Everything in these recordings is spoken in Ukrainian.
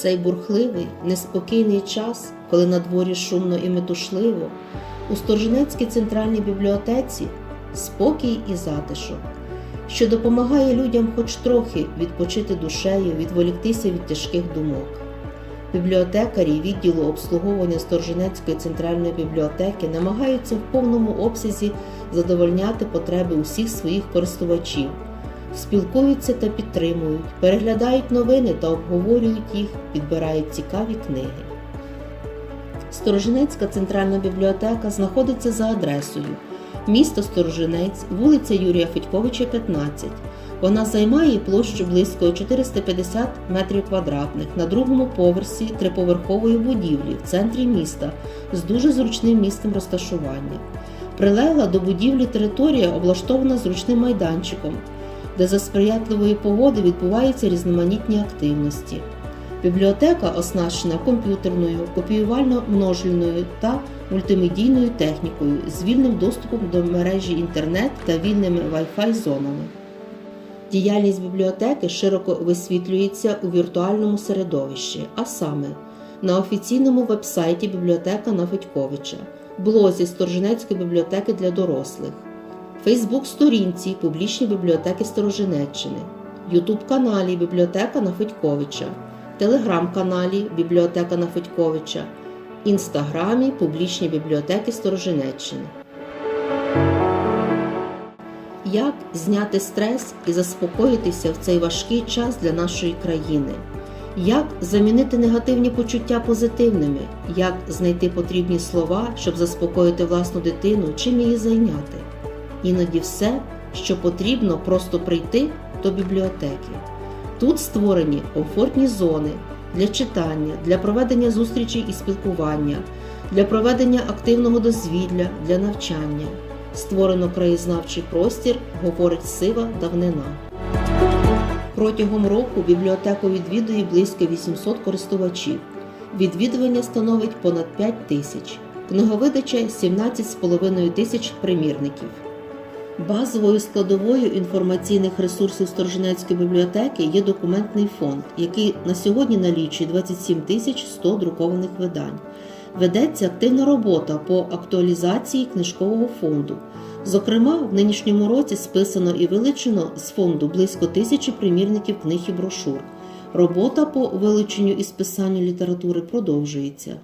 цей бурхливий, неспокійний час, коли на дворі шумно і метушливо, у Сторженецькій центральній бібліотеці спокій і затишок, що допомагає людям хоч трохи відпочити душею, відволіктися від тяжких думок. Бібліотекарі відділу обслуговування Сторженецької центральної бібліотеки намагаються в повному обсязі задовольняти потреби усіх своїх користувачів, спілкуються та підтримують, переглядають новини та обговорюють їх, підбирають цікаві книги. Сторожинецька центральна бібліотека знаходиться за адресою місто Сторожинець, вулиця Юрія Федьковича, 15. Вона займає площу близько 450 метрів квадратних на другому поверсі триповерхової будівлі в центрі міста з дуже зручним місцем розташування. Прилегла до будівлі територія облаштована зручним майданчиком, де за сприятливої погоди відбуваються різноманітні активності. Бібліотека оснащена комп'ютерною, копіювально-множильною та мультимедійною технікою з вільним доступом до мережі інтернет та вільними Wi-Fi зонами. Діяльність бібліотеки широко висвітлюється у віртуальному середовищі, а саме на офіційному вебсайті бібліотека Нафедьковича, блозі Сторженецької бібліотеки для дорослих, Фейсбук-сторінці Публічні бібліотеки Стороженеччини, Ютуб-каналі Бібліотека Нафедьковича, Телеграм-каналі Бібліотека Нафедьковича, Інстаграмі Публічні бібліотеки Стороженеччини. Як зняти стрес і заспокоїтися в цей важкий час для нашої країни? Як замінити негативні почуття позитивними? Як знайти потрібні слова, щоб заспокоїти власну дитину, чим її зайняти? Іноді все, що потрібно, просто прийти до бібліотеки. Тут створені комфортні зони для читання, для проведення зустрічей і спілкування, для проведення активного дозвілля, для навчання. Створено краєзнавчий простір, говорить сива давнина. Протягом року бібліотеку відвідує близько 800 користувачів. Відвідування становить понад 5 тисяч. Книговидача 17,5 тисяч примірників. Базовою складовою інформаційних ресурсів Сторженецької бібліотеки є документний фонд, який на сьогодні налічує 27 тисяч 100 друкованих видань. Ведеться активна робота по актуалізації книжкового фонду. Зокрема, в нинішньому році списано і вилучено з фонду близько тисячі примірників книг і брошур. Робота по вилученню і списанню літератури продовжується.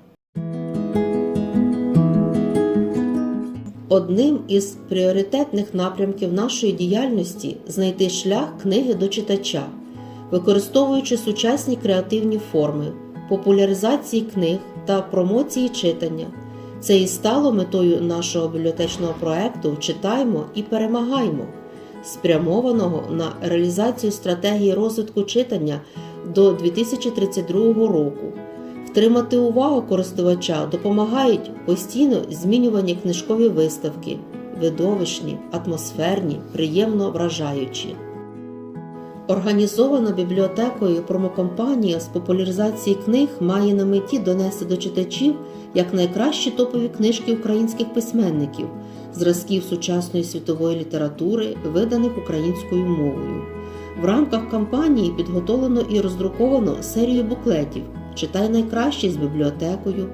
Одним із пріоритетних напрямків нашої діяльності знайти шлях книги до читача, використовуючи сучасні креативні форми, популяризації книг та промоції читання. Це і стало метою нашого бібліотечного проекту Читаймо і перемагаймо, спрямованого на реалізацію стратегії розвитку читання до 2032 року. Втримати увагу користувача допомагають постійно змінювані книжкові виставки, видовищні, атмосферні, приємно вражаючі. Організована бібліотекою промокомпанія з популяризації книг має на меті донести до читачів як найкращі топові книжки українських письменників, зразків сучасної світової літератури, виданих українською мовою. В рамках кампанії підготовлено і роздруковано серію буклетів Читай найкраще з бібліотекою,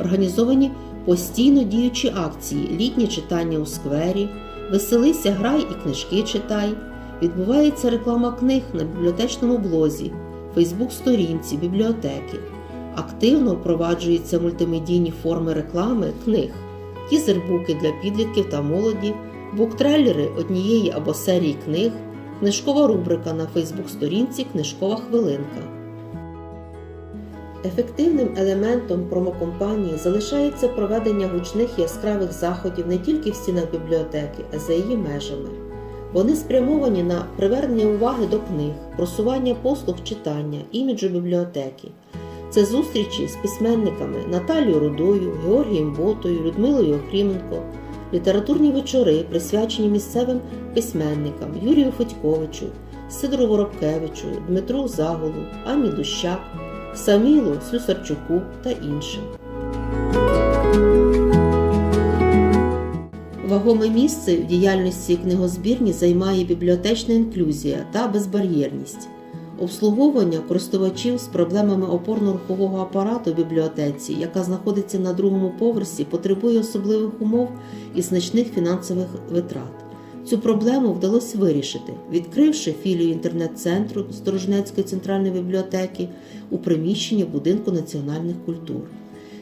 організовані постійно діючі акції, літнє читання у сквері, веселися, грай і книжки читай. Відбувається реклама книг на бібліотечному блозі, Фейсбук-сторінці, бібліотеки. Активно впроваджуються мультимедійні форми реклами книг, тізербуки для підлітків та молоді, буктрейлери однієї або серії книг, книжкова рубрика на Фейсбук-сторінці Книжкова хвилинка. Ефективним елементом промокомпанії залишається проведення гучних яскравих заходів не тільки в стінах бібліотеки, а за її межами. Вони спрямовані на привернення уваги до книг, просування послуг читання, іміджу бібліотеки. Це зустрічі з письменниками Наталією Рудою, Георгієм Ботою, Людмилою Охріменко, літературні вечори, присвячені місцевим письменникам Юрію Федьковичу, Сидору Воробкевичу, Дмитру Заголу, Ані Дущак, Самілу Слюсарчуку та іншим. Вагоме місце в діяльності книгозбірні займає бібліотечна інклюзія та безбар'єрність. Обслуговування користувачів з проблемами опорно-рухового апарату в бібліотеці, яка знаходиться на другому поверсі, потребує особливих умов і значних фінансових витрат. Цю проблему вдалося вирішити, відкривши філію інтернет-центру Сторожнецької центральної бібліотеки у приміщенні будинку національних культур.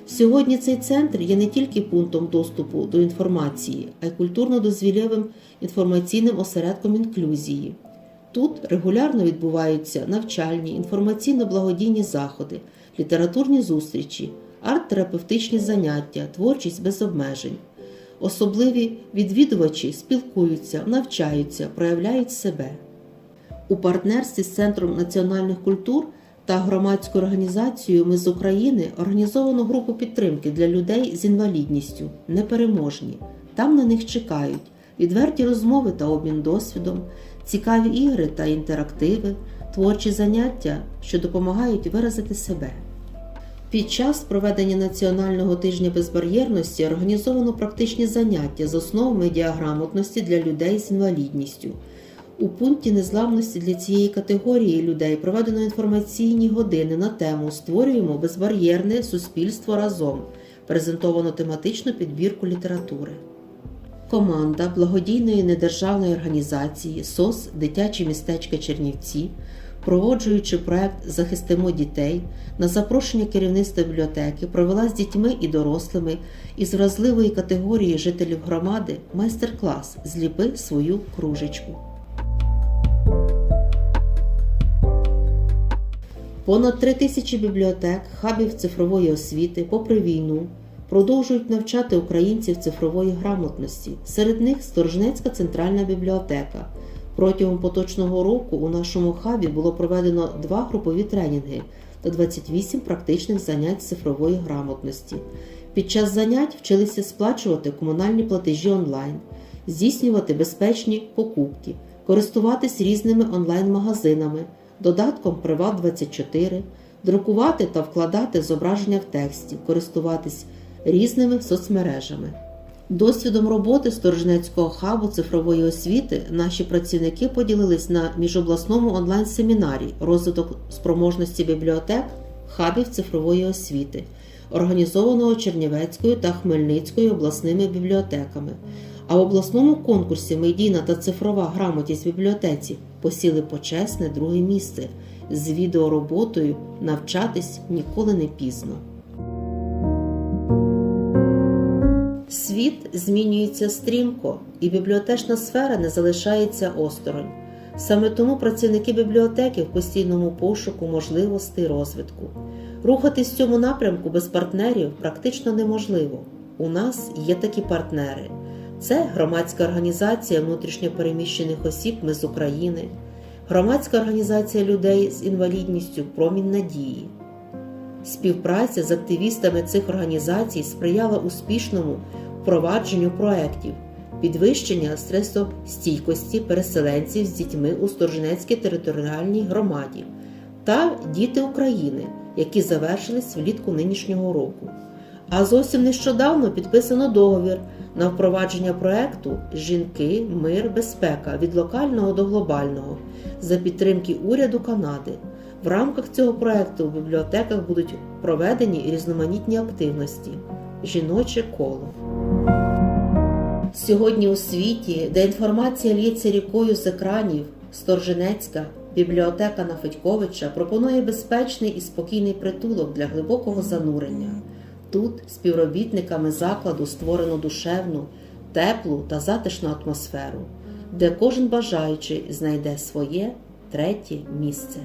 Сьогодні цей центр є не тільки пунктом доступу до інформації, а й культурно-дозвілєвим інформаційним осередком інклюзії. Тут регулярно відбуваються навчальні, інформаційно-благодійні заходи, літературні зустрічі, арт-терапевтичні заняття, творчість без обмежень. Особливі відвідувачі спілкуються, навчаються, проявляють себе. У партнерстві з Центром національних культур та громадською організацією Ми з України організовано групу підтримки для людей з інвалідністю непереможні. Там на них чекають відверті розмови та обмін досвідом, цікаві ігри та інтерактиви, творчі заняття, що допомагають виразити себе. Під час проведення Національного тижня безбар'єрності організовано практичні заняття з основ медіаграмотності для людей з інвалідністю. У пункті незламності для цієї категорії людей проведено інформаційні години на тему Створюємо безбар'єрне суспільство разом. Презентовано тематичну підбірку літератури. Команда благодійної недержавної організації СОС Дитячі містечка Чернівці, проводжуючи проект Захистимо дітей на запрошення керівництва бібліотеки, провела з дітьми і дорослими із вразливої категорії жителів громади майстер-клас Зліпи свою кружечку. Понад три тисячі бібліотек, хабів цифрової освіти, попри війну, продовжують навчати українців цифрової грамотності. Серед них Сторожнецька центральна бібліотека. Протягом поточного року у нашому хабі було проведено два групові тренінги та 28 практичних занять з цифрової грамотності. Під час занять вчилися сплачувати комунальні платежі онлайн, здійснювати безпечні покупки, користуватись різними онлайн-магазинами, додатком Приват24, друкувати та вкладати зображення в тексті, користуватись різними соцмережами. Досвідом роботи Сторожнецького хабу цифрової освіти наші працівники поділились на міжобласному онлайн-семінарі розвиток спроможності бібліотек хабів цифрової освіти, організованого Чернівецькою та Хмельницькою обласними бібліотеками. А в обласному конкурсі Медійна та цифрова грамотність бібліотеці посіли почесне друге місце з відеороботою Навчатись ніколи не пізно. Світ змінюється стрімко, і бібліотечна сфера не залишається осторонь. Саме тому працівники бібліотеки в постійному пошуку можливостей розвитку. Рухатись в цьому напрямку без партнерів практично неможливо. У нас є такі партнери: це громадська організація внутрішньопереміщених осіб Ми з України, громадська організація людей з інвалідністю Промінь надії. Співпраця з активістами цих організацій сприяла успішному впровадженню проєктів, підвищення стресостійкості переселенців з дітьми у Сторжнецькій територіальній громаді та Діти України, які завершились влітку нинішнього року. А зовсім нещодавно підписано договір на впровадження проєкту Жінки, мир, безпека від локального до глобального за підтримки уряду Канади. В рамках цього проєкту в бібліотеках будуть проведені різноманітні активності Жіноче коло. Сьогодні у світі, де інформація лється рікою з екранів, Сторженецька бібліотека на Федьковича пропонує безпечний і спокійний притулок для глибокого занурення. Тут співробітниками закладу створено душевну, теплу та затишну атмосферу, де кожен бажаючий знайде своє третє місце.